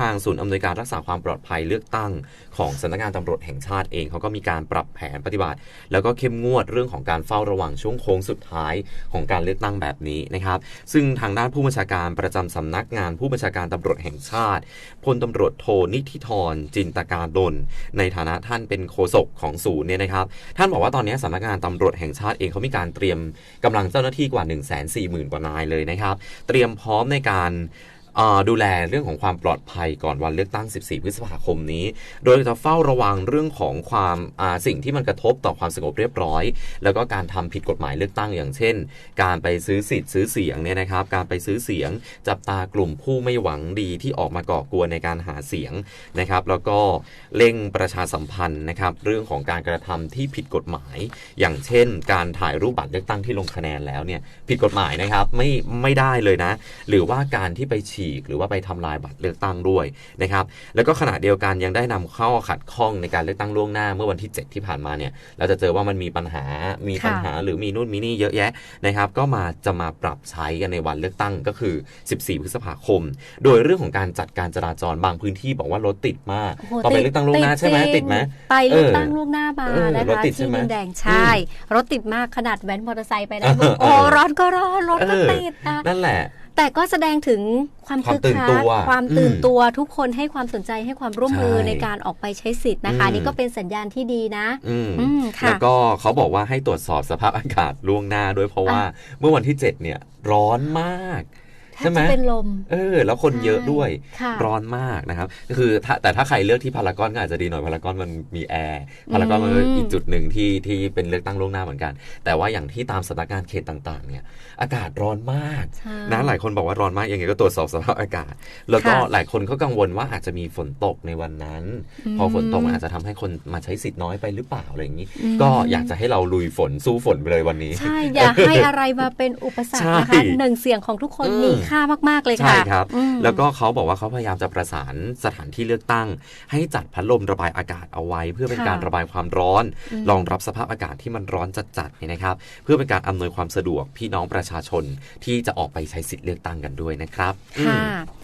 ทางศูนย์อำนวยการรักษาความปลอดภัยเลือกตั้ง ของสำนักงานตำรวจแห่งชาติเองเขาก็มีการปรับแผนปฏิบัติ แล้วก็เข้มงวดเรื่องของการเฝ้าระวังช่วงโค้งสุดท้ายของการเลือกตั้งแบบนี้นะครับ ซึ่งทางด้านผู้บัญชาการประจำสำนักงานผู้บัญชาการตำรวจแห่งชาติพลตำรวจโทนิธิธรจินตการดลในฐานะท่านเป็นโฆษกของศูนย์เนี่ยนะครับ ท่านบอกว่าตอนนี้สำนักงานตำรวจแห่งชาติเองเขามีการเตรียมกำลังเจ้าหน้าที่กว่า 1 4 0 0 0 0 กว่านายเลยนะครับ เตรียมพร้อมในการ ดูแลเรื่องของความปลอดภัยก่อนวันเลือกตั้ง 14 พฤษภาคมนี้ โดยจะเฝ้าระวังเรื่องของความสิ่งที่มันกระทบต่อความสงบเรียบร้อย แล้วก็การทำผิดกฎหมายเลือกตั้งอย่างเช่น การไปซื้อสิทธิ์ซื้อเสียงเนี่ยนะครับ การไปซื้อเสียงจับตากลุ่มผู้ไม่หวังดีที่ออกมาก่อกวนในการหาเสียงนะครับ แล้วก็เร่งประชาสัมพันธ์นะครับเรื่องของการกระทำที่ผิดกฎหมาย อย่างเช่น การถ่ายรูปบัตรเลือกตั้งที่ลงคะแนนแล้วเนี่ยผิดกฎหมายนะครับไม่ไม่ได้เลยนะ หรือว่าการที่ไปฉีก หรือว่าไปทำลายบัตรเลือกตั้งด้วยนะครับแล้วก็ขณะเดียวกันยังได้นำเข้าขัดข้องในการเลือกตั้งล่วงหน้าเมื่อวันที่ 7 ที่ผ่านมาเนี่ยเราจะเจอว่ามันมีปัญหามีปัญหาหรือมีนู่นมีนี่เยอะแยะนะครับก็มาจะมาปรับใช้กันในวันเลือกตั้งก็คือ 14 พฤษภาคม โดยเรื่องของการจัดการจราจรบางพื้นที่บอกว่ารถติดมากโอ้โหตอนไปเลือกตั้งล่วงหน้าใช่ไหมจริงติดไหมไปเลือกเออตั้งล่วงหน้ามาเออนะรถคะติดใช่ที่ไหมดินแดงใช่รถติดมากขนาดแว้นมอเตอร์ไซค์ไปได้เออโอ้เออร้อนก็ร้อนรถก็เออติดนะนั่นแหละ แต่ก็แสดงถึงความความคึกตื่นคัตักวความตื่นอืมตัวทุกคนให้ความสนใจให้ความร่วมมือใช่ในการออกไปใช้สิทธิ์นะคะอืมนี่ก็เป็นสัญญาณที่ดีนะอืมอืมค่ะแล้วก็เขาบอกว่าให้ตรวจสอบสภาพอากาศล่วงหน้าด้วยเพราะว่าอะเมื่อวันที่ 7 เนี่ยร้อนมากแท ใช่บไหมจะเป็นลม เออ แล้วคนเยอะด้วยค่ะร้อนมากนะครับ ก็คือถ้าแต่ถ้าใครเลือกที่พารากอนก็อาจจะดีหน่อยพารากอนมันมีแอร์พารากอนมันอืมอีกจุดหนึ่งที่ที่เป็นเลือกตั้งล่วงหน้าเหมือนกัน แต่ว่าอย่างที่ตามสำนักงานเขตต่างๆ เนี่ย อากาศร้อนมากใช่นะหลายคนบอกว่าร้อนมากยังไงก็ตรวจสอบสภาพอากาศ แล้วก็ค่ะหลายคนก็กังวลว่าอาจจะมีฝนตกในวันนั้นอืมพอฝนตกมันอาจจะทำให้คนมาใช้สิทธิ์น้อยไปหรือเปล่าอะไรอย่างนี้อืมก็อยากจะให้เราลุยฝนสู้ฝนไปเลยวันนี้ใช่อย่าให้อะไรมาเป็นอุปสรรคนะใช่คะหนึ่งเสียงของทุกคนอืมมีค่ามากๆเลยใช่ค่ะครับอืมแล้วก็เขาบอกว่าเขาพยายามจะประสานสถานที่เลือกตั้ง ให้จัดพัดลมระบายอากาศเอาไว้ เพื่อเป็นค่ะการระบายความร้อนอืมรองรับสภาพอากาศที่มันร้อนจัดๆเนี่ยนะครับ เพื่อเป็นการอำนวยความสะดวกพี่น้องประชาชนที่จะออกไปใช้สิทธิ์เลือกตั้งกันด้วยนะครับอืค่ะม